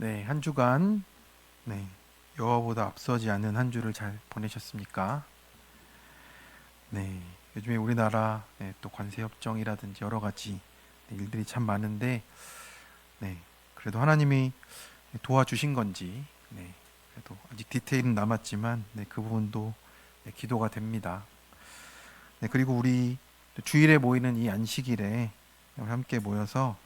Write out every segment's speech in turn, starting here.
네, 한 주간 네, 여호와보다 앞서지 않는 한 주를 잘 보내셨습니까? 네, 요즘에 우리나라 네, 또 관세 협정이라든지 여러 가지 네, 일들이 참 많은데 네, 그래도 하나님이 도와주신 건지 네, 그래도 아직 디테일은 남았지만 네, 그 부분도 네, 기도가 됩니다. 네, 그리고 우리 또 주일에 모이는 이 안식일에 함께 모여서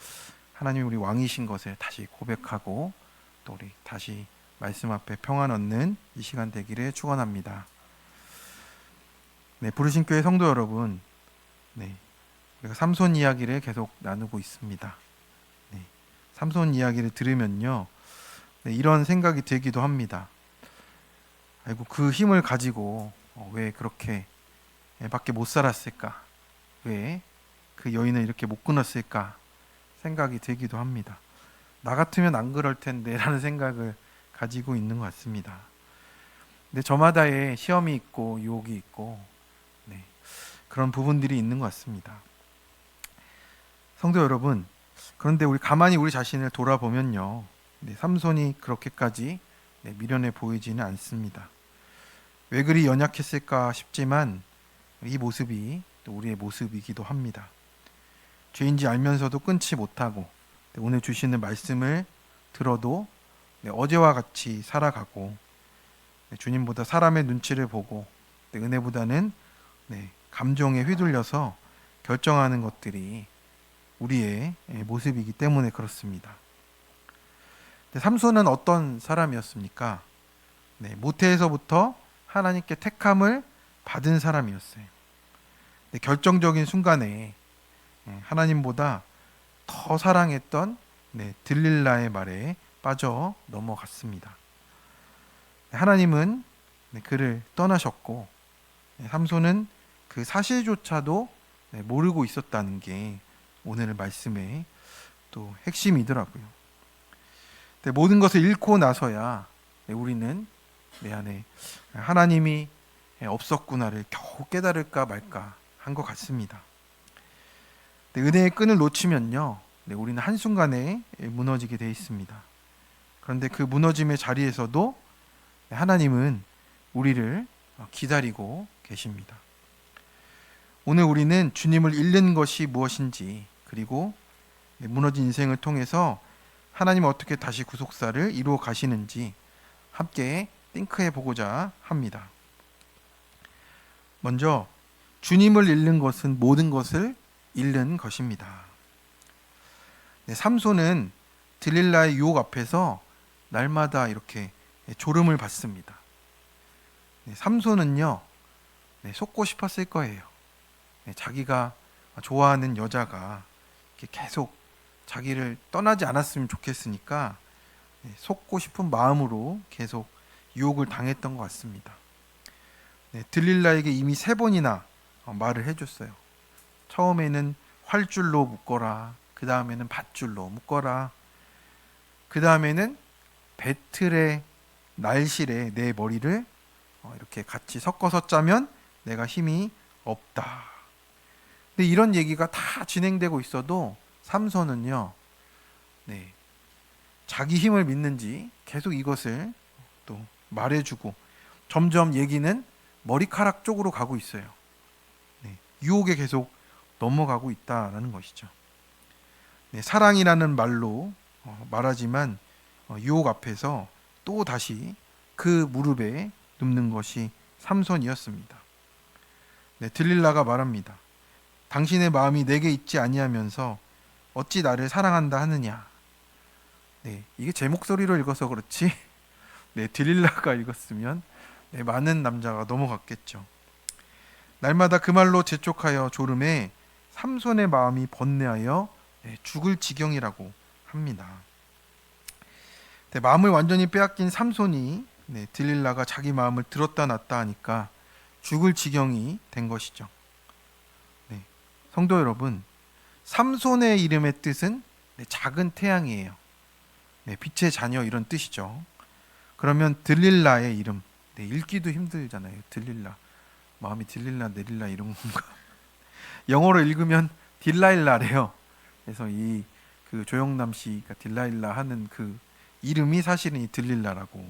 하나님 우리 왕이신 것을 다시 고백하고 또 우리 다시 말씀 앞에 평안 얻는 이 시간 되기를 축원합니다. 네, 부르신 교회 성도 여러분, 네, 우리가 삼손 이야기를 계속 나누고 있습니다. 네, 삼손 이야기를 들으면요, 네, 이런 생각이 들기도 합니다. 아이고 그 힘을 가지고 어, 왜 그렇게 밖에 못 살았을까? 왜 그 여인을 이렇게 못 끊었을까? 생각이 들기도 합니다. 나 같으면 안 그럴 텐데라는 생각을 가지고 있는 것 같습니다. 근데 저마다의 시험이 있고 유혹이 있고 네, 그런 부분들이 있는 것 같습니다. 성도 여러분, 그런데 우리 가만히 우리 자신을 돌아보면요, 네, 삼손이 그렇게까지 네, 미련해 보이지는 않습니다. 왜 그리 연약했을까 싶지만 이 모습이 또 우리의 모습이기도 합니다. 죄인지 알면서도 끊지 못하고 네, 오늘 주시는 말씀을 들어도 네, 어제와 같이 살아가고 네, 주님보다 사람의 눈치를 보고 네, 은혜보다는 네, 감정에 휘둘려서 결정하는 것들이 우리의 예, 모습이기 때문에 그렇습니다. 네, 삼손은 어떤 사람이었습니까? 네, 모태에서부터 하나님께 택함을 받은 사람이었어요. 네, 결정적인 순간에 예, 하나님보다 더 사랑했던 네, 들릴라의 말에 빠져 넘어갔습니다. 네, 하나님은 네, 그를 떠나셨고 네, 삼손은 그 사실조차도 네, 모르고 있었다는 게 오늘 말씀의 또 핵심이더라고요. 네, 모든 것을 잃고 나서야 네, 우리는 내 안에 하나님이 없었구나를 겨우 깨달을까 말까 한 것 같습니다. 네, 은혜의 끈을 놓치면요, 네, 우리는 한 순간에 무너지게 돼 있습니다. 그런데 그 무너짐의 자리에서도 네, 하나님은 우리를 기다리고 계십니다. 오늘 우리는 주님을 잃는 것이 무엇인지 그리고 네, 무너진 인생을 통해서 하나님 어떻게 다시 구속사를 이루어 가시는지 함께 띵크해 보고자 합니다. 먼저 주님을 잃는 것은 모든 것을 잃는 것입니다. 네, 삼손은 들릴라의 유혹 앞에서 날마다 이렇게 졸음을 받습니다. 네, 삼손은요 네, 속고 싶었을 거예요. 네, 자기가 좋아하는 여자가 계속 자기를 떠나지 않았으면 좋겠으니까 네, 속고 싶은 마음으로 계속 유혹을 당했던 것 같습니다. 네, 들릴라에게 이미 세 번이나 어, 말을 해줬어요. 처음에는 활줄로 묶어라. 그 다음에는 밧줄로 묶어라. 그 다음에는 배틀의 날실에 내 머리를 어, 이렇게 같이 섞어서 짜면 내가 힘이 없다. 근데 이런 얘기가 다 진행되고 있어도 삼손은요, 네, 자기 힘을 믿는지 계속 이것을 또 말해주고 점점 얘기는 머리카락 쪽으로 가고 있어요. 네, 유혹에 계속 넘어가고 있다라는 것이죠. 네, 사랑이라는 말로 어, 말하지만 어, 유혹 앞에서 또 다시 그 무릎에 눕는 것이 삼손이었습니다. 네, 들릴라가 말합니다. 당신의 마음이 내게 있지 아니하면서 어찌 나를 사랑한다 하느냐. 네, 이게 제 목소리로 읽어서 그렇지. 네, 들릴라가 읽었으면 네, 많은 남자가 넘어갔겠죠. 날마다 그 말로 재촉하여 졸음에 삼손의 마음이 번뇌하여 네, 죽을 지경이라고 합니다. 네, 마음을 완전히 빼앗긴 삼손이 네, 들릴라가 자기 마음을 들었다 놨다 하니까 죽을 지경이 된 것이죠. 네, 성도 여러분, 삼손의 이름의 뜻은 네, 작은 태양이에요. 네, 빛의 자녀 이런 뜻이죠. 그러면 들릴라의 이름 네, 읽기도 힘들잖아요. 들릴라 마음이 들릴라 내릴라 이런 건가? 영어로 읽으면 딜라일라래요. 그래서 이 그 조영남 씨가 딜라일라 하는 그 이름이 사실은 이 들릴라라고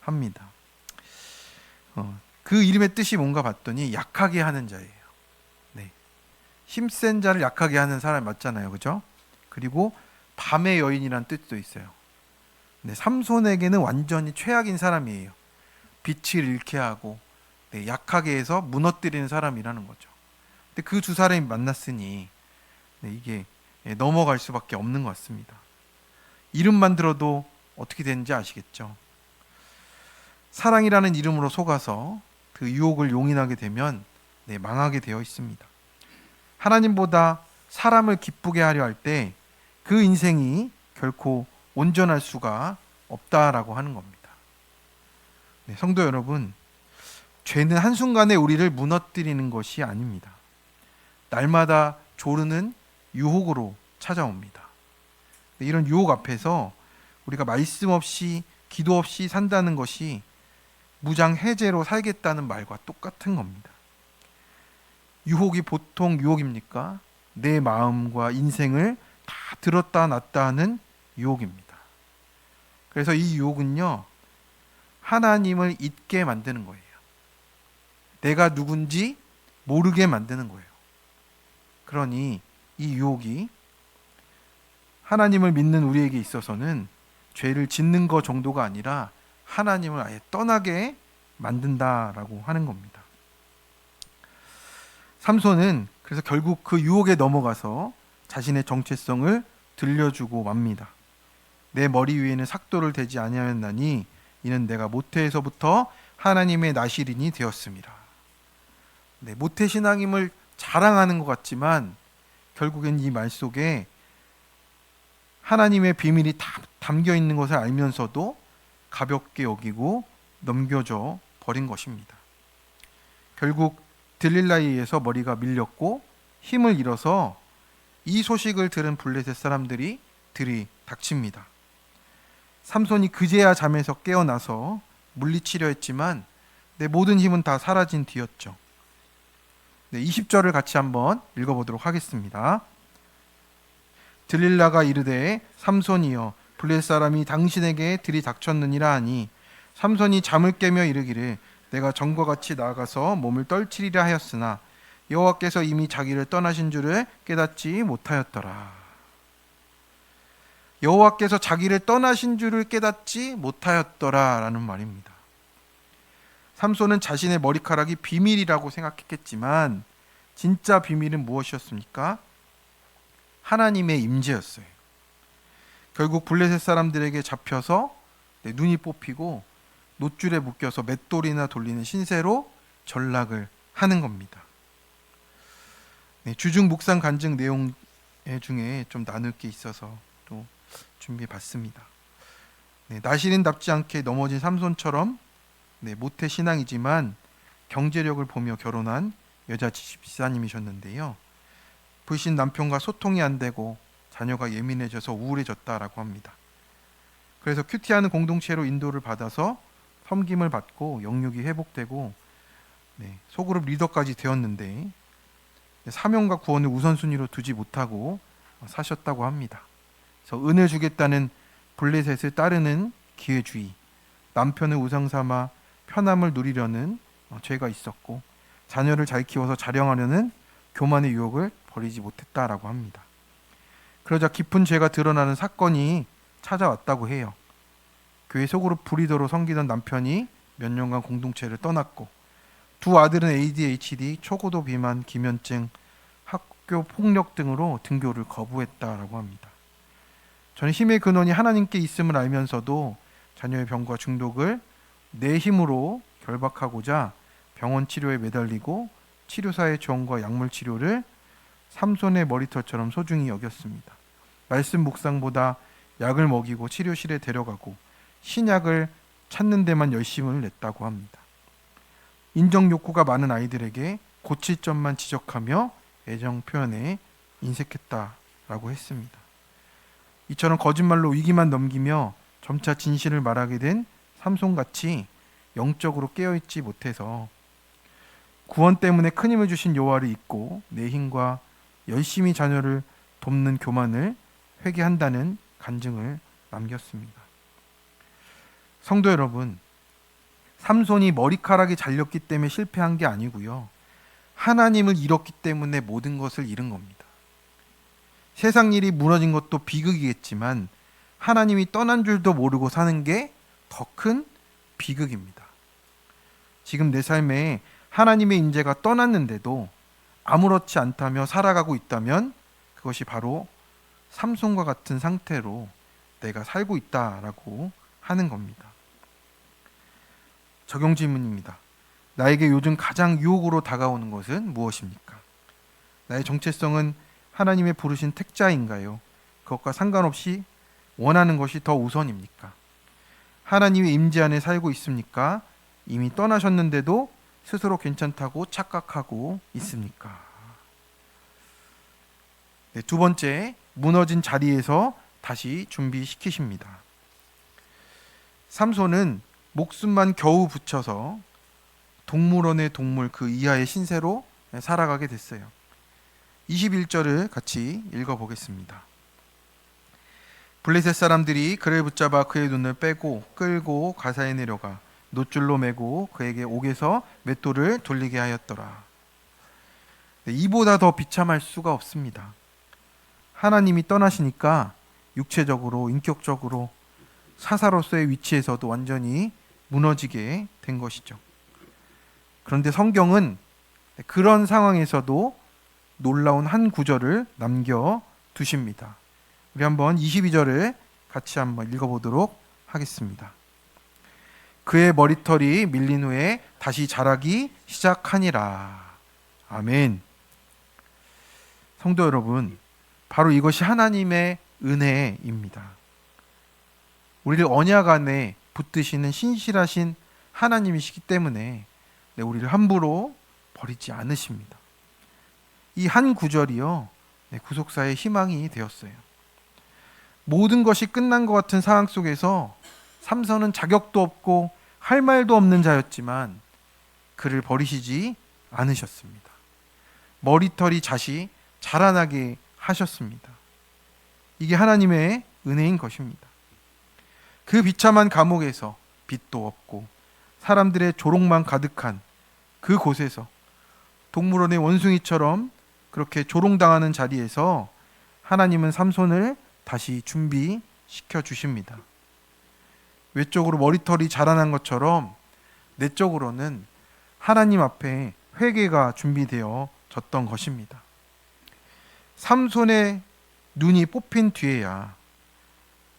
합니다. 어, 그 이름의 뜻이 뭔가 봤더니 약하게 하는 자예요. 네. 힘센 자를 약하게 하는 사람 맞잖아요. 그죠? 그리고 밤의 여인이란 뜻도 있어요. 네, 삼손에게는 완전히 최악인 사람이에요. 빛을 잃게 하고 네, 약하게 해서 무너뜨리는 사람이라는 거죠. 그 두 사람이 만났으니 네, 이게 예, 넘어갈 수밖에 없는 것 같습니다. 이름만 들어도 어떻게 되는지 아시겠죠? 사랑이라는 이름으로 속아서 그 유혹을 용인하게 되면 네, 망하게 되어 있습니다. 하나님보다 사람을 기쁘게 하려 할 때 그 인생이 결코 온전할 수가 없다라고 하는 겁니다. 네, 성도 여러분, 죄는 한순간에 우리를 무너뜨리는 것이 아닙니다. 날마다 조르는 유혹으로 찾아옵니다. 네, 이런 유혹 앞에서 우리가 말씀 없이 기도 없이 산다는 것이 무장 해제로 살겠다는 말과 똑같은 겁니다. 유혹이 보통 유혹입니까? 내 마음과 인생을 다 들었다 놨다 하는 유혹입니다. 그래서 이 유혹은요, 하나님을 잊게 만드는 거예요. 내가 누군지 모르게 만드는 거예요. 그러니 이 유혹이 하나님을 믿는 우리에게 있어서는 죄를 짓는 것 정도가 아니라 하나님을 아예 떠나게 만든다라고 하는 겁니다. 삼손은 그래서 결국 그 유혹에 넘어가서 자신의 정체성을 들려주고 맙니다. 내 머리 위에는 삭도를 대지 아니하였나니 이는 내가 모태에서부터 하나님의 나시린이 되었습니다. 네, 모태 신앙임을 자랑하는 것 같지만 결국엔 이 말 속에 하나님의 비밀이 다 담겨 있는 것을 알면서도 가볍게 여기고 넘겨져 버린 것입니다. 결국 들릴라에 의해서 머리가 밀렸고 힘을 잃어서 이 소식을 들은 블레셋 사람들이 들이 닥칩니다. 삼손이 그제야 잠에서 깨어나서 물리치려 했지만 내 모든 힘은 다 사라진 뒤였죠. 네, 20절을 같이 한번 읽어보도록 하겠습니다. 들릴라가 이르되 삼손이여 블레 사람이 당신에게 들이닥쳤느니라 하니 삼손이 잠을 깨며 이르기를 내가 전과 같이 나아가서 몸을 떨치리라 하였으나 여호와께서 이미 자기를 떠나신 줄을 깨닫지 못하였더라. 여호와께서 자기를 떠나신 줄을 깨닫지 못하였더라라는 말입니다. 삼손은 자신의 머리카락이 비밀이라고 생각했겠지만 진짜 비밀은 무엇이었습니까? 하나님의 임재였어요. 결국 블레셋 사람들에게 잡혀서 네, 눈이 뽑히고 노줄에 묶여서 맷돌이나 돌리는 신세로 전락을 하는 겁니다. 네, 주중 묵상 간증 내용 중에 좀 나눌 게 있어서 또 준비해 봤습니다. 네, 나시린답지 않게 넘어진 삼손처럼 네, 모태 신앙이지만 경제력을 보며 결혼한 여자 집사님이셨는데요. 부신 남편과 소통이 안 되고 자녀가 예민해져서 우울해졌다라고 합니다. 그래서 큐티하는 공동체로 인도를 받아서 섬김을 받고 영육이 회복되고 네, 소그룹 리더까지 되었는데 사명과 구원을 우선순위로 두지 못하고 사셨다고 합니다. 그래서 은을 주겠다는 블레셋을 따르는 기회주의, 남편을 우상 삼아 편함을 누리려는 어, 죄가 있었고 자녀를 잘 키워서 자령하려는 교만의 유혹을 버리지 못했다라고 합니다. 그러자 깊은 죄가 드러나는 사건이 찾아왔다고 해요. 교회 속으로 불이도로 섬기던 남편이 몇 년간 공동체를 떠났고 두 아들은 ADHD, 초고도 비만, 기면증, 학교 폭력 등으로 등교를 거부했다라고 합니다. 저는 힘의 근원이 하나님께 있음을 알면서도 자녀의 병과 중독을 내 힘으로 결박하고자 병원 치료에 매달리고 치료사의 조언과 약물 치료를 삼손의 머리털처럼 소중히 여겼습니다. 말씀 묵상보다 약을 먹이고 치료실에 데려가고 신약을 찾는 데만 열심을 냈다고 합니다. 인정 욕구가 많은 아이들에게 고칠 점만 지적하며 애정 표현에 인색했다라고 했습니다. 이처럼 거짓말로 위기만 넘기며 점차 진실을 말하게 된 삼손같이 영적으로 깨어있지 못해서 구원 때문에 큰 힘을 주신 여호와를 잊고 내 힘과 열심히 자녀를 돕는 교만을 회개한다는 간증을 남겼습니다. 성도 여러분, 삼손이 머리카락이 잘렸기 때문에 실패한 게 아니고요. 하나님을 잃었기 때문에 모든 것을 잃은 겁니다. 세상 일이 무너진 것도 비극이겠지만 하나님이 떠난 줄도 모르고 사는 게 더 큰 비극입니다. 지금 내 삶에 하나님의 인재가 떠났는데도 아무렇지 않다며 살아가고 있다면 그것이 바로 삼손과 같은 상태로 내가 살고 있다라고 하는 겁니다. 적용 질문입니다. 나에게 요즘 가장 유혹으로 다가오는 것은 무엇입니까? 나의 정체성은 하나님의 부르신 택자인가요? 그것과 상관없이 원하는 것이 더 우선입니까? 하나님의 임재 안에 살고 있습니까? 이미 떠나셨는데도 스스로 괜찮다고 착각하고 있습니까? 네, 두 번째, 무너진 자리에서 다시 준비시키십니다. 삼손은 목숨만 겨우 붙여서 동물원의 동물 그 이하의 신세로 살아가게 됐어요. 21절을 같이 읽어보겠습니다. 블레셋 사람들이 그를 붙잡아 그의 눈을 빼고 끌고 가사에 내려가 노줄로 매고 그에게 옥에서 맷돌을 돌리게 하였더라. 네, 이보다 더 비참할 수가 없습니다. 하나님이 떠나시니까 육체적으로 인격적으로 사사로서의 위치에서도 완전히 무너지게 된 것이죠. 그런데 성경은 그런 상황에서도 놀라운 한 구절을 남겨 두십니다. 우리 한번 22절을 같이 한번 읽어보도록 하겠습니다. 그의 머리털이 밀린 후에 다시 자라기 시작하니라. 아멘. 성도 여러분, 바로 이것이 하나님의 은혜입니다. 우리를 언약 안에 붙드시는 신실하신 하나님이시기 때문에 네, 우리를 함부로 버리지 않으십니다. 이 한 구절이요 네, 구속사의 희망이 되었어요. 모든 것이 끝난 것 같은 상황 속에서 삼선은 자격도 없고 할 말도 없는 자였지만 그를 버리시지 않으셨습니다. 머리털이 다시 자라나게 하셨습니다. 이게 하나님의 은혜인 것입니다. 그 비참한 감옥에서 빛도 없고 사람들의 조롱만 가득한 그 곳에서 동물원의 원숭이처럼 그렇게 조롱당하는 자리에서 하나님은 삼손을 다시 준비시켜 주십니다. 외적으로 머리털이 자라난 것처럼 내적으로는 하나님 앞에 회개가 준비되어 졌던 것입니다. 삼손의 눈이 뽑힌 뒤에야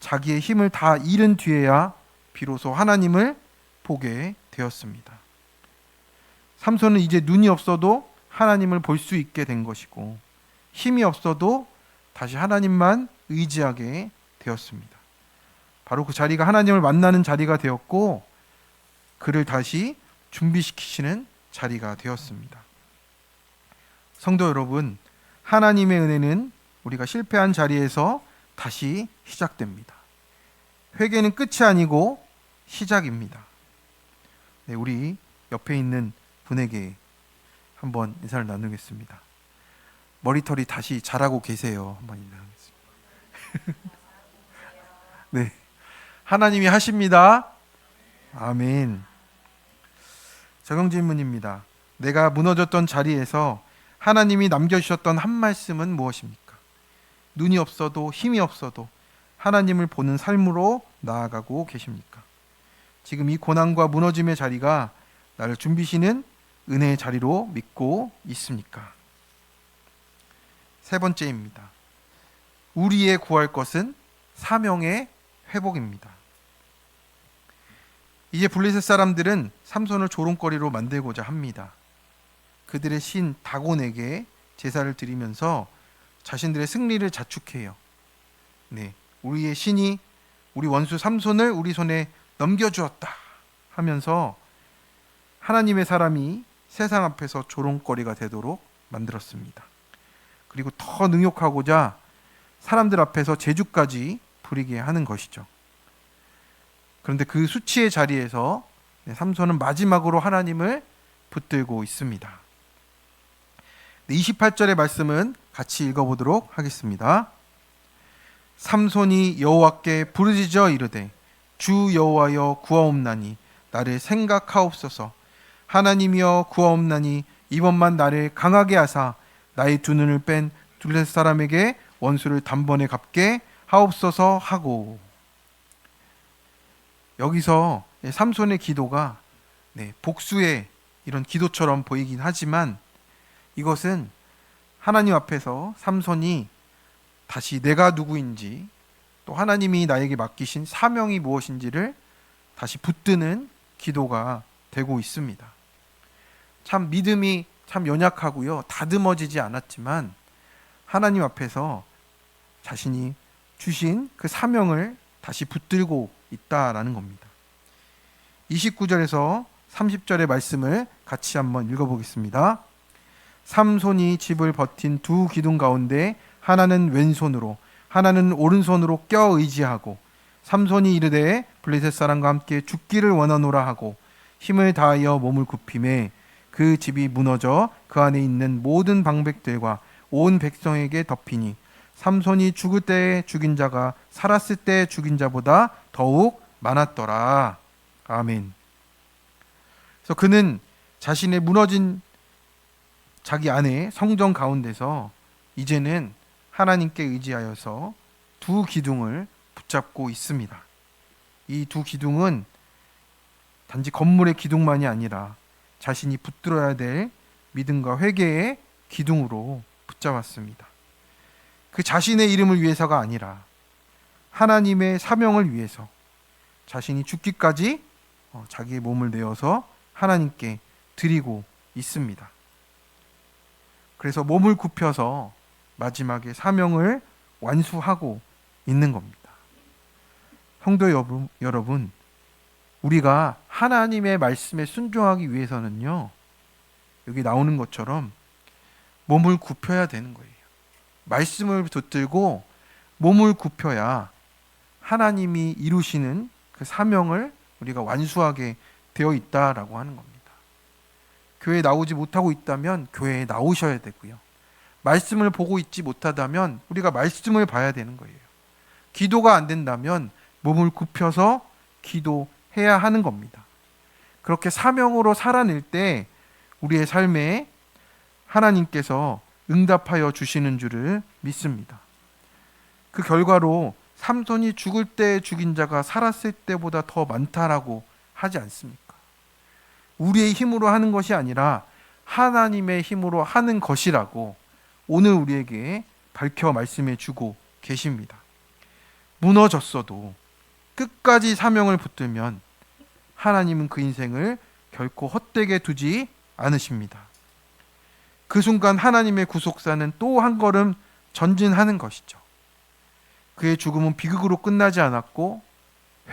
자기의 힘을 다 잃은 뒤에야 비로소 하나님을 보게 되었습니다. 삼손은 이제 눈이 없어도 하나님을 볼 수 있게 된 것이고 힘이 없어도 다시 하나님만 의지하게 되었습니다. 바로 그 자리가 하나님을 만나는 자리가 되었고 그를 다시 준비시키시는 자리가 되었습니다. 성도 여러분, 하나님의 은혜는 우리가 실패한 자리에서 다시 시작됩니다. 회개는 끝이 아니고 시작입니다. 네, 우리 옆에 있는 분에게 한번 인사를 나누겠습니다. 머리털이 다시 자라고 계세요. 한번 인사하겠습니다. 네. 하나님이 하십니다. 아멘. 적용 질문입니다. 내가 무너졌던 자리에서 하나님이 남겨주셨던 한 말씀은 무엇입니까? 눈이 없어도 힘이 없어도 하나님을 보는 삶으로 나아가고 계십니까? 지금 이 고난과 무너짐의 자리가 나를 준비시는 은혜의 자리로 믿고 있습니까? 세 번째입니다. 우리의 구할 것은 사명의 회복입니다. 이제 블레셋 사람들은 삼손을 조롱거리로 만들고자 합니다. 그들의 신 다곤에게 제사를 드리면서 자신들의 승리를 자축해요. 네, 우리의 신이 우리 원수 삼손을 우리 손에 넘겨주었다 하면서 하나님의 사람이 세상 앞에서 조롱거리가 되도록 만들었습니다. 그리고 더 능욕하고자 사람들 앞에서 제주까지 부리게 하는 것이죠. 그런데 그 수치의 자리에서 네, 삼손은 마지막으로 하나님을 붙들고 있습니다. 28절의 말씀은 같이 읽어보도록 하겠습니다. 삼손이 여호와께 부르짖어 이르되 주 여호와여 구하옵나니 나를 생각하옵소서 하나님이여 구하옵나니 이번만 나를 강하게 하사 나의 두 눈을 뺀 둘레 사람에게 원수를 단번에 갚게 하옵소서 하고 여기서 삼손의 기도가 네, 복수의 이런 기도처럼 보이긴 하지만 이것은 하나님 앞에서 삼손이 다시 내가 누구인지 또 하나님이 나에게 맡기신 사명이 무엇인지를 다시 붙드는 기도가 되고 있습니다. 참 믿음이 참 연약하고요. 다듬어지지 않았지만 하나님 앞에서 자신이 주신 그 사명을 다시 붙들고 있다라는 겁니다. 29절에서 30절의 말씀을 같이 한번 읽어보겠습니다. 삼손이 집을 버틴 두 기둥 가운데 하나는 왼손으로 하나는 오른손으로 껴 의지하고 삼손이 이르되 블레셋 사람과 함께 죽기를 원하노라 하고 힘을 다하여 몸을 굽힘에 그 집이 무너져 그 안에 있는 모든 방백들과 온 백성에게 덮이니 삼손이 죽을 때에 죽인 자가 살았을 때 죽인 자보다 더욱 많았더라. 아멘. 그래서 그는 자신의 무너진 자기 안에 성전 가운데서 이제는 하나님께 의지하여서 두 기둥을 붙잡고 있습니다. 이 두 기둥은 단지 건물의 기둥만이 아니라 자신이 붙들어야 될 믿음과 회개의 기둥으로 붙잡았습니다. 그 자신의 이름을 위해서가 아니라 하나님의 사명을 위해서 자신이 죽기까지 어, 자기의 몸을 내어서 하나님께 드리고 있습니다. 그래서 몸을 굽혀서 마지막에 사명을 완수하고 있는 겁니다. 성도 여러분, 우리가 하나님의 말씀에 순종하기 위해서는요, 여기 나오는 것처럼 몸을 굽혀야 되는 거예요. 말씀을 붙들고 몸을 굽혀야 하나님이 이루시는 그 사명을 우리가 완수하게 되어 있다라고 하는 겁니다. 교회에 나오지 못하고 있다면 교회에 나오셔야 되고요. 말씀을 보고 있지 못하다면 우리가 말씀을 봐야 되는 거예요. 기도가 안 된다면 몸을 굽혀서 기도해야 하는 겁니다. 그렇게 사명으로 살아낼 때 우리의 삶에 하나님께서 응답하여 주시는 줄을 믿습니다. 그 결과로 삼손이 죽을 때 죽인 자가 살았을 때보다 더 많다라고 하지 않습니까? 우리의 힘으로 하는 것이 아니라 하나님의 힘으로 하는 것이라고 오늘 우리에게 밝혀 말씀해 주고 계십니다. 무너졌어도 끝까지 사명을 붙들면 하나님은 그 인생을 결코 헛되게 두지 않으십니다. 그 순간 하나님의 구속사는 또 한 걸음 전진하는 것이죠. 그의 죽음은 비극으로 끝나지 않았고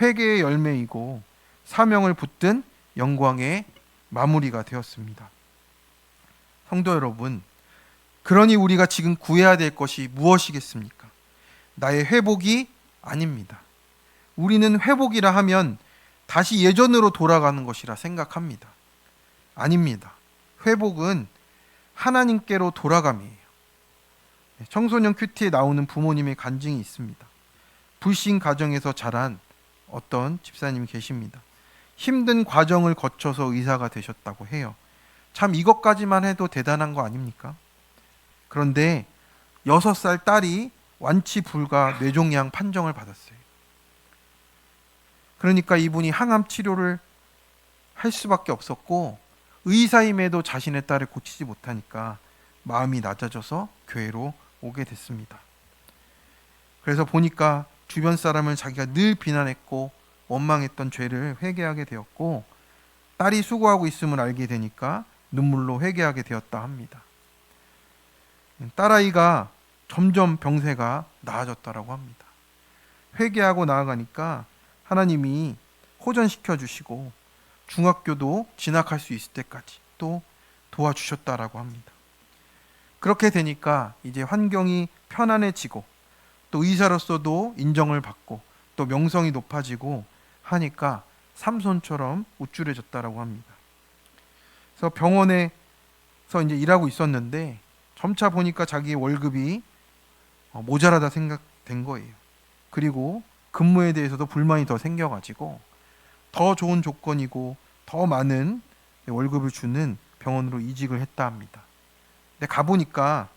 회개의 열매이고 사명을 붙든 영광의 마무리가 되었습니다. 성도 여러분, 그러니 우리가 지금 구해야 될 것이 무엇이겠습니까? 나의 회복이 아닙니다. 우리는 회복이라 하면 다시 예전으로 돌아가는 것이라 생각합니다. 아닙니다. 회복은 하나님께로 돌아감이에요. 청소년 큐티에 나오는 부모님의 간증이 있습니다. 불신 가정에서 자란 어떤 집사님이 계십니다. 힘든 과정을 거쳐서 의사가 되셨다고 해요. 참 이것까지만 해도 대단한 거 아닙니까? 그런데 여섯 살 딸이 완치 불가 뇌종양 판정을 받았어요. 그러니까 이분이 항암 치료를 할 수밖에 없었고 의사임에도 자신의 딸을 고치지 못하니까 마음이 낮아져서 교회로 오게 됐습니다. 그래서 보니까 주변 사람을 자기가 늘 비난했고 원망했던 죄를 회개하게 되었고 딸이 수고하고 있음을 알게 되니까 눈물로 회개하게 되었다 합니다. 딸아이가 점점 병세가 나아졌다라고 합니다. 회개하고 나아가니까 하나님이 호전시켜 주시고 중학교도 진학할 수 있을 때까지 또 도와주셨다라고 합니다. 그렇게 되니까 이제 환경이 편안해지고 또 의사로서도 인정을 받고 또 명성이 높아지고 하니까 삼손처럼 우쭐해졌다라고 합니다. 그래서 병원에서 이제 일하고 있었는데 점차 보니까 자기의 월급이 어, 모자라다 생각된 거예요. 그리고 근무에 대해서도 불만이 더 생겨가지고 더 좋은 조건이고 더 많은 월급을 주는 병원으로 이직을 했다 합니다. 근데 가보니까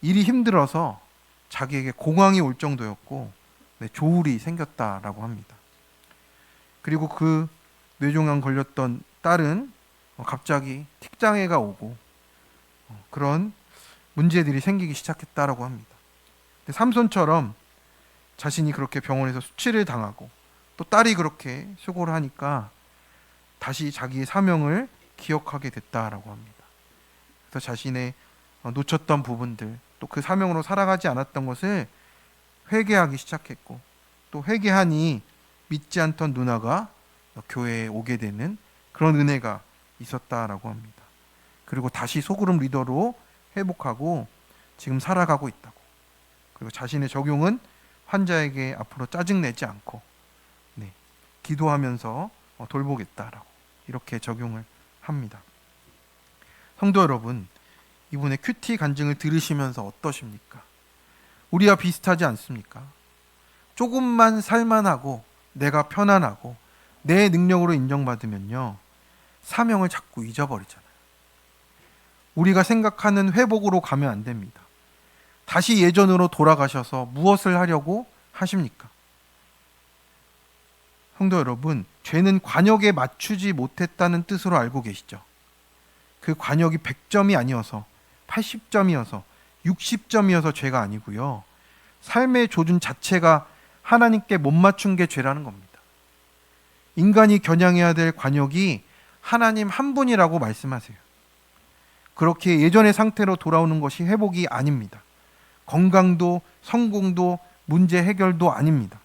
일이 힘들어서 자기에게 공황이 올 정도였고 네, 조울이 생겼다라고 합니다. 그리고 그 뇌종양 걸렸던 딸은 어, 갑자기 틱장애가 오고 어, 그런 문제들이 생기기 시작했다라고 합니다. 삼손처럼 자신이 그렇게 병원에서 수치를 당하고 또 딸이 그렇게 수고를 하니까 다시 자기의 사명을 기억하게 됐다라고 합니다. 그래서 자신의 어, 놓쳤던 부분들 또 그 사명으로 살아가지 않았던 것을 회개하기 시작했고 또 회개하니 믿지 않던 누나가 교회에 오게 되는 그런 은혜가 있었다라고 합니다. 그리고 다시 소그룹 리더로 회복하고 지금 살아가고 있다고. 그리고 자신의 적용은 환자에게 앞으로 짜증 내지 않고 네, 기도하면서 어, 돌보겠다라고 이렇게 적용을 합니다. 성도 여러분, 이분의 큐티 간증을 들으시면서 어떠십니까? 우리와 비슷하지 않습니까? 조금만 살만하고 내가 편안하고 내 능력으로 인정받으면요. 사명을 자꾸 잊어버리잖아요. 우리가 생각하는 회복으로 가면 안 됩니다. 다시 예전으로 돌아가셔서 무엇을 하려고 하십니까? 성도 여러분, 죄는 관역에 맞추지 못했다는 뜻으로 알고 계시죠? 그 관역이 100점이 아니어서 80점이어서 60점이어서 죄가 아니고요. 삶의 조준 자체가 하나님께 못 맞춘 게 죄라는 겁니다. 인간이 겨냥해야 될 관역이 하나님 한 분이라고 말씀하세요. 그렇게 예전의 상태로 돌아오는 것이 회복이 아닙니다. 건강도 성공도 문제 해결도 아닙니다.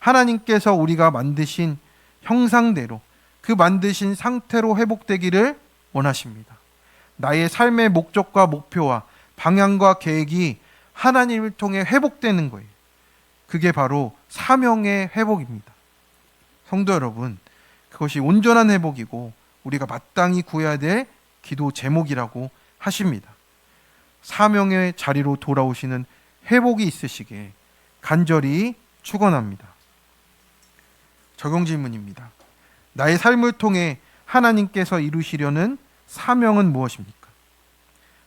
하나님께서 우리가 만드신 형상대로 그 만드신 상태로 회복되기를 원하십니다. 나의 삶의 목적과 목표와 방향과 계획이 하나님을 통해 회복되는 거예요. 그게 바로 사명의 회복입니다. 성도 여러분, 그것이 온전한 회복이고 우리가 마땅히 구해야 될 기도 제목이라고 하십니다. 사명의 자리로 돌아오시는 회복이 있으시게 간절히 축원합니다. 적용 질문입니다. 나의 삶을 통해 하나님께서 이루시려는 사명은 무엇입니까?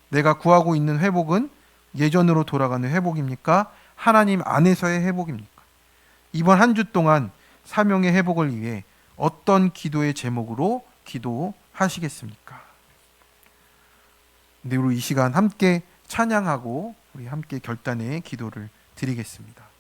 내가 구하고 있는 회복은 예전으로 돌아가는 회복입니까? 하나님 안에서의 회복입니까? 이번 한 주 동안 사명의 회복을 위해 어떤 기도의 제목으로 기도하시겠습니까? 네, 우리 이 시간 함께 찬양하고 우리 함께 결단의 기도를 드리겠습니다.